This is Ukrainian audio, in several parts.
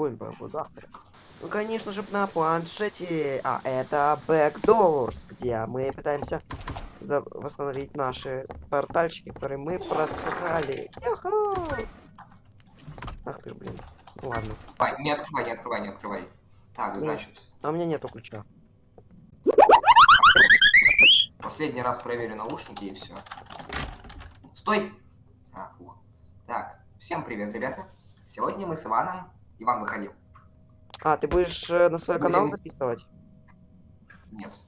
Будем по завтра. Ну, конечно же, на планшете. А это Backdoors, где мы пытаемся восстановить наши портальчики, которые мы просрали. Яху! Ах ты, блин. Ну ладно. Давай, не открывай, не открывай, не открывай. Так, значит, А у меня нету ключа. последний раз проверю наушники и все. Стой! А, ух. Так, всем привет, ребята. Сегодня мы с Иваном. Иван, выходи. А, ты будешь э, на свой Будем- канал записывать? Нет.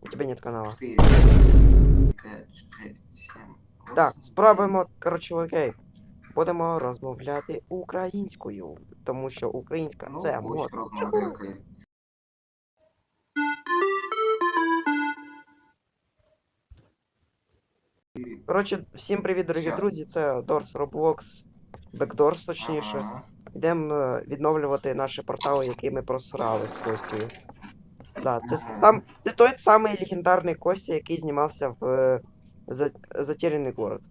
У тебя нет канала. 4, 5, 6, 7, 8, Так, спробуємо, коротше, окей. Будемо розмовляти українською, тому що українська Ну, це хоч мова. розмовляю українською. Коротше, всім привіт, дорогі Всё. друзі. Це Дорс Roblox, Backdoors, точніше. Ага. Йдемо е, відновлювати наші портали, які ми просрали з Костю. Да, це Ага. сам це той самий легендарний Костя, який знімався в е, За- Затеряний город.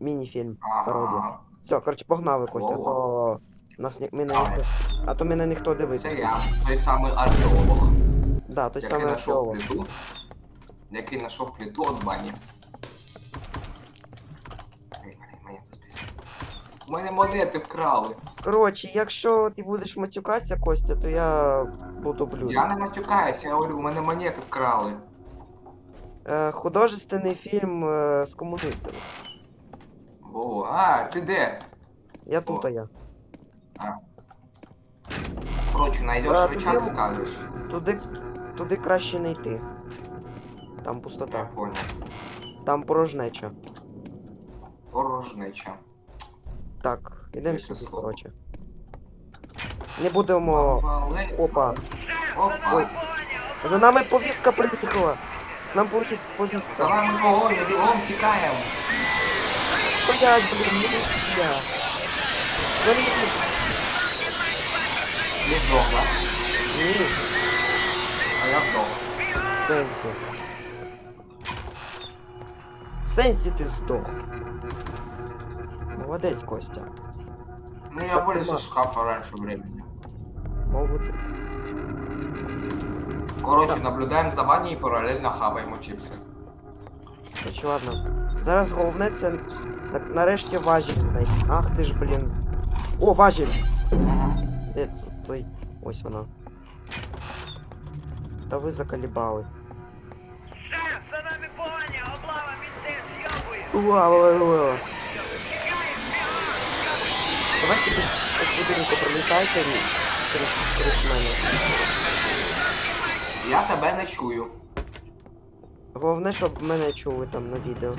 Міні-фільм. пародія. Ага. Все, коротше, погнали, Костя, а то нас ні, Давай. ніхто. А то мене ніхто дивиться. Це я, той самий археолог, Да, той який самий археолог. плиту, який знайшов плиту від бані. Ей, мене монети списали. У мене монети вкрали. Коротше, якщо ти будеш матюкатися, Костя, то я буду блюз. Я не матюкаюся, я говорю, у мене монети вкрали. Е, художественний фільм е, з комуністами. О, а, ти де? Я тут, О. а я. Коротше, знайдеш А, рычаг, тобі- скажеш. Туди, туди краще не йти. Там Я пустота. понял. Там порожнеча. Порожнеча. Так, ідемо сюди, коротше. Не будемо. Опа. Опа. Ой. За нами повістка приїхала. Нам повіст, За повістка. нами погоня, бігом тікаємо. Стоять, блін, міліція. Горіть. Не здох, да? Ні, А я здох. сенсі. Сенсі ти здох. Молодець, Костя. Ну я вылез из шкафа раньше времени. Молодець. Короче, наблюдаем за баней и параллельно хаваем чипсы. Короче, ладно. Зараз головне це на- нарешті важіль знайти. Ах ти ж, блін. О, важіль! Де тут той? Ось вона. Та ви закалібали. Шеф, за нами погоня, облава, мінти, зйобує. Уа, уа, уа. Давайте десь швиденько пролітайте через, через мене. Я тебе не чую. Головне, щоб мене чули там на відео.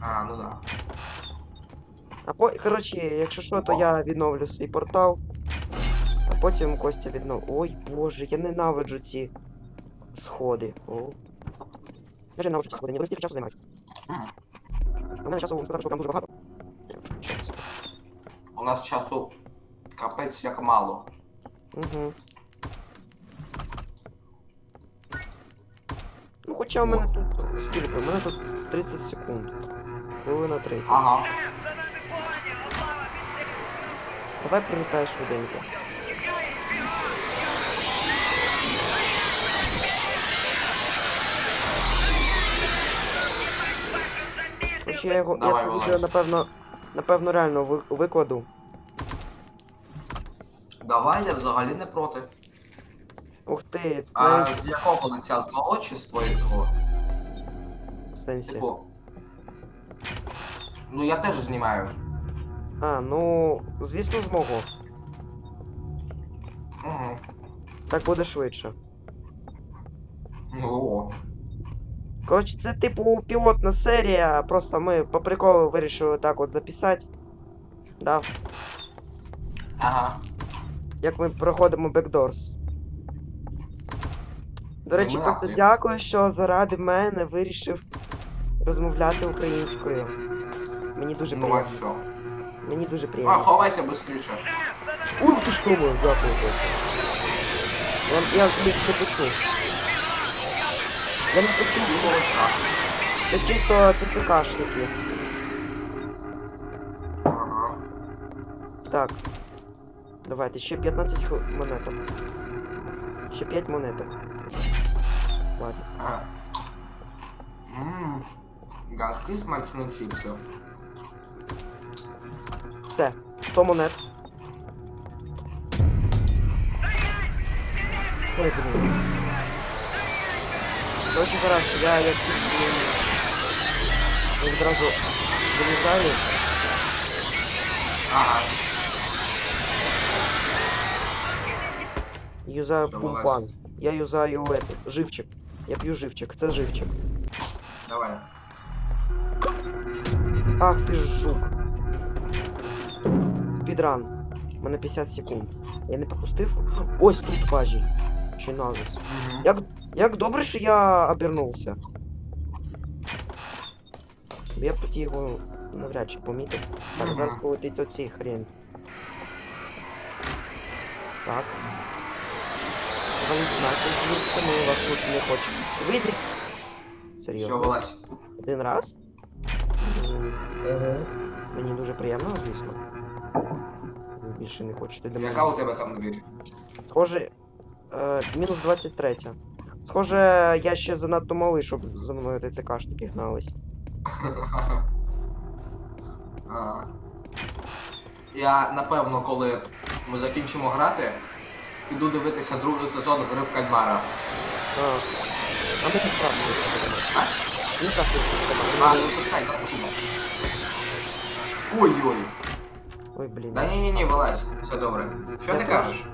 А, ну да. А по... коротше, якщо що, то я відновлю свій портал. А потім Костя віднов. Ой боже, я ненавиджу ці сходи. О. Я ж ненавиджу ці сходи, не стільки часу займають. Мгм. У мене часу сказати, що там дуже багато. Нас часу капець як мало. Угу. Ну хоча у мене тут скільки? У мене тут 30 секунд. Хвилина 30. Ага. Давай прилітай швиденько. Короче, я його. Давай, я це відео напевно. Напевно реально викладу. Давай, я взагалі не проти. Ух ти, А навіть з якого лиця з мого чи з твоєго? в сенсі. Типу. Ну я теж знімаю. А, ну, звісно, змогу. Угу. Так буде швидше. Ну, о. Коротше, це типу пілотна серія, просто ми по приколу вирішили так от записати. Да. Ага. Як ми проходимо Backdoors. До речі, просто дякую, що заради мене вирішив розмовляти українською. Мені дуже Ну а приємно. що? Мені дуже А, приємно. ховайся нами Ух ти що моє, дякую. Я, я тобі не почув. Я не почув, це чисто ТЦКшники. Ага. Так. Давайте, ще 15 хв- монеток. Ще 5 монеток. Ладно. Ммм. Газки смачні чіпси. Все. 100 монет. Ой, блін. Короче, зараз я я відразу вилізаю. Ага. Юзаю Що пумпан. Я юзаю этот, живчик. Я п'ю живчик, це живчик. Давай. Ах ти ж жук. Спідран. У мене 50 секунд. Я не пропустив. Ось тут важій. Чи назис. Угу. Як, як добре, що я обернувся. Я б тоді його навряд чи помітив. Так, Мгм. зараз полетить оцей хрень. Так. Звідси ми вас тут не хочемо. Вийди. Все, Серйозно. вилазь. Один раз? М, Мені дуже приємно, звісно. Ви більше не хочете до мене. Яка у тебе там двір? Схоже, е, мінус 23. Схоже, я ще занадто малий, щоб за мною ТЦКшники гнались. А. Я напевно, коли ми закінчимо грати, піду дивитися другий сезон з Рив Кальмара. А, а мені страшно. А? Мені страшно. А, ну почекай, зараз пошукай. Ой-ой. Ой, блін. Да ні ні ні вилазь, все добре. Що Я ти теж. кажеш?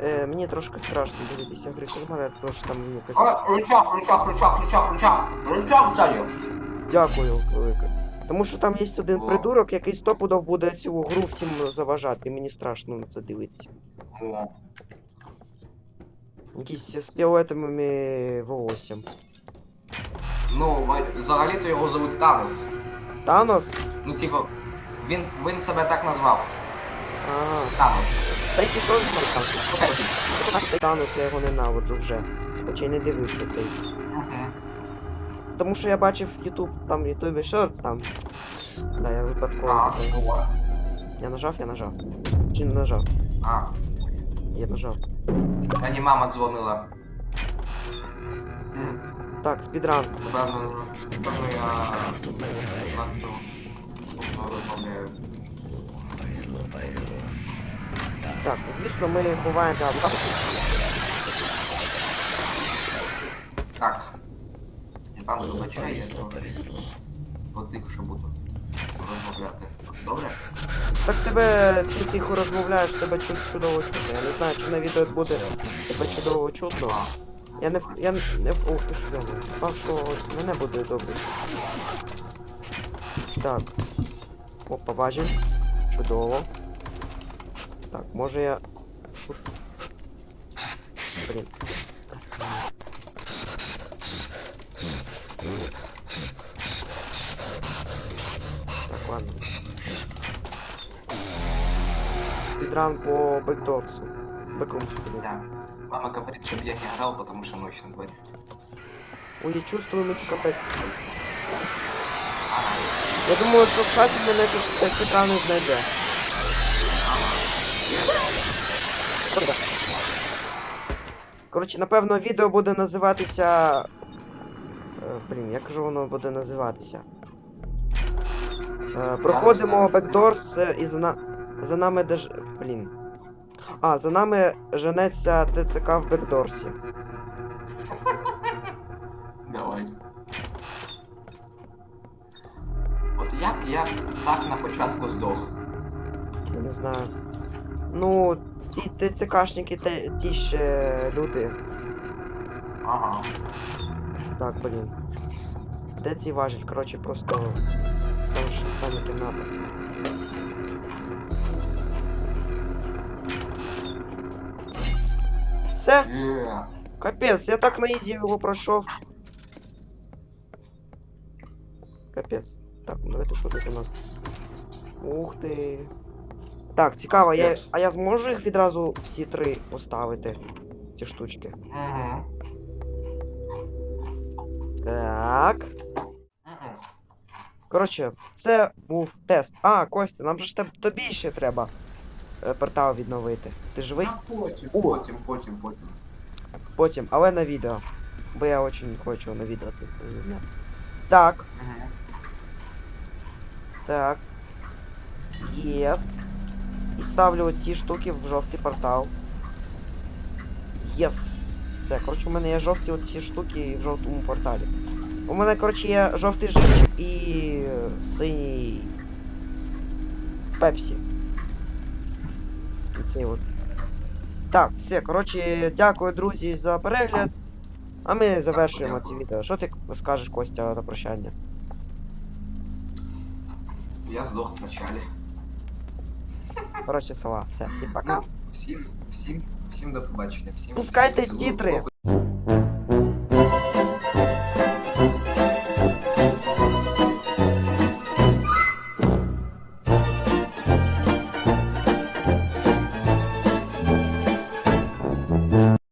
Е, мені трошки страшно дивитися гри Кальмара, тому що там якось... О, рычаг, рычаг, рычаг, рычаг, рычаг. Рычаг далі. Дякую, велике. Тому що там є один О. придурок, який стопудов буде цю гру всім заважати, і мені страшно на це дивитися. О. Якийсь з фіолетовими волоссям. Ну, взагалі-то його зовуть Танос. Танос? Ну, типу, він, він себе так назвав. Ага. Танос. Та й пішов з Танос. Танос, я його ненавиджу вже. Хоча й не дивився цей. Угу. Тому що я бачив YouTube, там в Ютубі Shorts там. Да, я випадково. А, Я нажав, я нажав. Чи не нажав? А, Я нажав. мені мама дзвонила. М, Так, спідран. Напевно, напевно я надто шумно розмовляю. Так, звісно, ми ховаємося. в капсулі. Так. Іван, вибачай, я трохи потихше буду розмовляти. Добре? Так тебе ти тихо розмовляєш, тебе чу- чудово чутно. Я не знаю, чи на відео буде тебе чудово чутно. Я не в. Я не в. Ух ти ж я що мене буде добре. Так. Опа, важіль. Чудово. Так, може я. Блін. Так, ладно Спидран по бэкдорсу. Бэкрумсу, блин. да. Мама говорит, чтобы я не орал, потому что ночь на дворе. Ой, я чувствую, мы капец. Ага. Я думаю, що в шафі мене тут так ЦК не знайде. Добре. Коротше, напевно, відео буде називатися. Е, Блін, як же воно буде називатися? Е, Проходимо бекдорс е, і за, на... за нами деж. Блін. А, за нами женеться ТЦК в бекдорсі. Давай. От як я так на початку здох? Я не знаю. Ну, ті ТЦКшники те, ті ще люди. Ага. Так, блін. Де ці важіль? Коротше, просто. Там ж остання кімната. Все, Є. капець, я так на ізі його пройшов. Капець. Так, ну давайте що тут у нас. Ух ти. Так, цікаво, я, а я зможу їх відразу всі три поставити? Ці штучки. Угу. Так. Коротше, це був тест. А, Костя, нам же тобі ще треба. Е, портал відновити. Ти живий? А потім, О. потім, потім, потім. Потім, але на відео. Бо я дуже хочу на відео це зняти. Так, Мгм. так. Єс. І ставлю оці штуки в жовтий портал. Єс. Все, коротше, у мене є жовті оці штуки в жовтому порталі. У мене, коротше, є жовтий живчик і синій пепсі. Оцей от. Так, все, коротше, дякую, друзі, за перегляд. А ми завершуємо це відео. Що ти скажеш, Костя, на прощання? Я здох вначале. Коротше, села, все, і пока. Ну, всім, всім, всім до побачення. Всім Пускайте всім цілую тітри.